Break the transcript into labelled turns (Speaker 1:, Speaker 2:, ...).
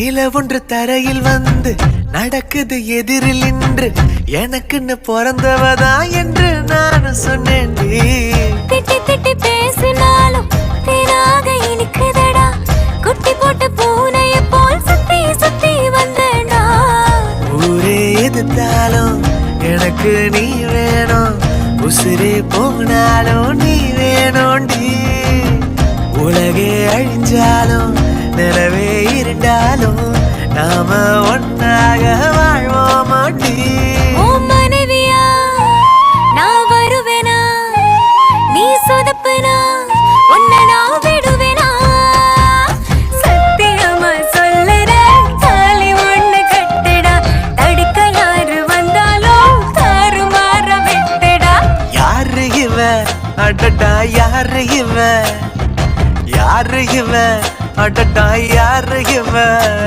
Speaker 1: நில ஒன்று தரையில் வந்து நடக்குது எதிரில் நின்று. எனக்குன்னு பிறந்தவதா என்று நான் சொன்னேன்
Speaker 2: திட்டி திட்டி பேசினாலும் தேனாக இனிக்குதடா. குட்டி போட்ட பூனைய போல் சுத்தி சுத்தி வந்தேனா.
Speaker 1: ஊரே எதிர்த்தாலும் எனக்கு நீ வேணும். உசிரே போனாலும் நீ வேணும்டி உலகே அழிஞ்சாலும் இருந்தாலும் நாம ஒன்னாக வாழ்வோமாண்டி
Speaker 2: உன் மனைவியா நான் வருவேனா? நீ சொதப்புனா உன்னை நான் விடுவேனா? சத்தியமா சொல்லுறேன் தாலி ஒண்ணு கட்டுடா. தடுக்க யாரு வந்தாலும் தாறுமாற விட்டுடா.
Speaker 1: யாரு இவ? அடடா யாரு இவ? யாரு இவ? அடட்டா யாரு இவன்?